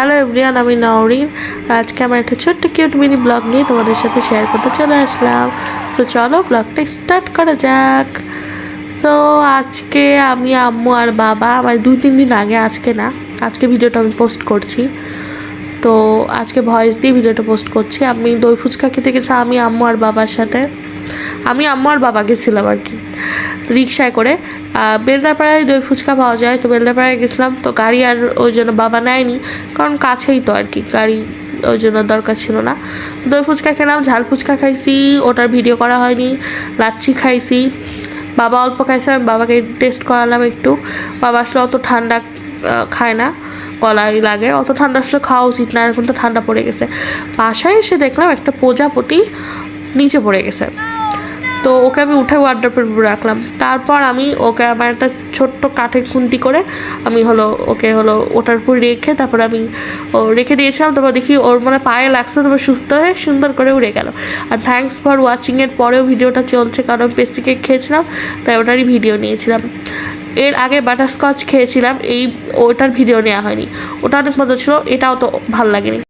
Hello everyone আমি নওরিন। আজকে আমার একটা ছোট্ট কিউট মিনি ব্লগ নিয়ে তোমাদের সাথে শেয়ার করতে চলে আসলাম। সো চলো ব্লগটা স্টার্ট করা যাক। সো আজকে আমি আম্মু আর বাবা, আমার দুই তিন দিন আগে, আজকে না, আজকে ভিডিওটা আমি পোস্ট করছি। তো আজকে ভয়েস দিয়ে ভিডিওটা পোস্ট করছি। আমি দই ফুচকা খেতে গেছি, আমি আম্মু আর বাবার সাথে। আমি আম্মু আর বাবা গেছিলাম আর কি। রিক্সায় করে। বেলদারপাড়ায় দই ফুচকা পাওয়া যায়। তো বেলদারপাড়ায় গেছিলাম, তো গাড়ি আর ওই জন্য বাবা নেয়নি, কারণ কাছেই তো আর কি, গাড়ি ওই জন্য দরকার ছিল না। দই ফুচকা খেলাম, ঝাল ফুচকা খাইছি, ওটার ভিডিও করা হয়নি, লাচ্ছি খাইছি। বাবা অল্প খাইছে, আমি বাবাকে টেস্ট করালাম একটু। বাবা আসলে অত ঠান্ডা খায় না, গলায় লাগে। অত ঠান্ডা আসলে খাওয়া উচিত না এখন তো ঠান্ডা পড়ে গেছে। বাসায় এসে দেখলাম একটা প্রজাপতি নিচে পড়ে গেছে। তো ওকে আমি উঠে ওয়ার্ড্রপের উপর রাখলাম। তারপর আমি ওকে আমার একটা ছোট্ট কাঠের খুন্তি করে আমি হলো ওকে হলো ওটার উপর রেখে তারপর আমি ও রেখে দিয়েছিলাম। তারপর দেখি ওর মানে পায়ে লাগছে, তারপর সুস্থ হয়ে সুন্দর করে উড়ে গেল। আর থ্যাঙ্কস ফর ওয়াচিংয়ের পরেও ভিডিওটা চলছে কারণ পেস্ট্রি কেক খেয়েছিলাম, তাই ওটারই ভিডিও নিয়েছিলাম। এর আগে বাটারস্কচ খেয়েছিলাম, এই ওটার ভিডিও নেওয়া হয়নি। ওটা অনেক মজা ছিল, এটাও তো ভালো লাগেনি।